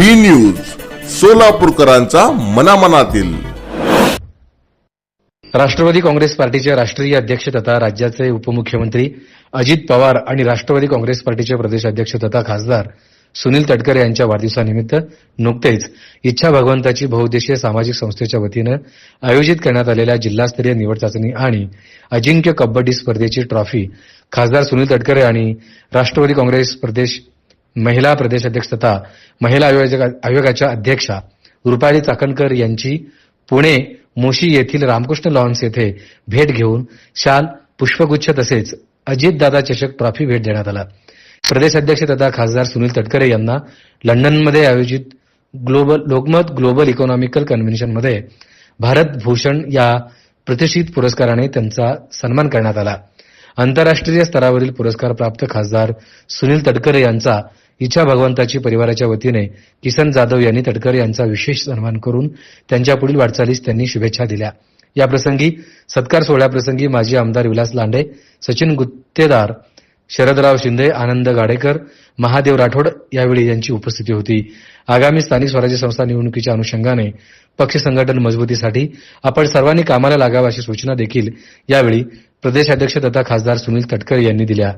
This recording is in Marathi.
बी न्यूज सोलापूरकरांचा मनामनातील. राष्ट्रवादी काँग्रेस पार्टीचे राष्ट्रीय अध्यक्ष तथा राज्याचे उपमुख्यमंत्री अजित पवार आणि राष्ट्रवादी काँग्रेस पार्टीचे प्रदेश अध्यक्ष तथा खासदार सुनील तटकरे यांच्या वाढदिवसानिमित्त नुकतेच इच्छा भगवंताची बहुउद्देशीय सामाजिक संस्थेच्या वतीनं आयोजित करण्यात आलेल्या जिल्हास्तरीय निवड चाचणी आणि अजिंक्य कबड्डी स्पर्धेची ट्रॉफी खासदार सुनील तटकरे आणि राष्ट्रवादी काँग्रेस प्रदेश महिला प्रदेश अध्यक्ष तथा महिला आयोग आयोगाच्या अध्यक्षा रुपाली चाकणकर यांची पुणे मोशी येथील रामकृष्ण लॉन्स येथे भेट घेऊन शाल पुष्पगुच्छ तसेच अजितदादा चषक ट्रॉफी भेट देण्यात आला. प्रदेश अध्यक्ष तथा खासदार सुनील तटकरे यांना लंडनमध्ये आयोजित ग्लोबल लोकमत ग्लोबल इकॉनॉमिकल कन्व्हेन्शनमध्ये भारत भूषण या प्रतिष्ठित पुरस्काराने त्यांचा सन्मान करण्यात आला. आंतरराष्ट्रीय स्तरावरील पुरस्कार प्राप्त खासदार सुनील तटकरे यांचा इच्छा भगवंताची परिवाराच्या वतीने किसन जाधव यांनी तटकरे यांचा विशेष सन्मान करून त्यांच्या पुढील वाटचालीस त्यांनी शुभेच्छा दिल्या. याप्रसंगी सत्कार सोहळ्याप्रसंगी माजी आमदार विलास लांडे सचिन गुत्तेदार शरदराव शिंदे आनंद गाडेकर महादेव राठोड यावेळी यांची उपस्थिती होती. आगामी स्थानिक स्वराज्य संस्था निवडणुकीच्या अनुषंगाने पक्ष संघटन मजबूतीसाठी आपण सर्वांनी कामाला लागावं अशी सूचना देखील यावेळी प्रदेश अध्यक्ष तथा खासदार सुनील तटकरे यांनी दिल्या.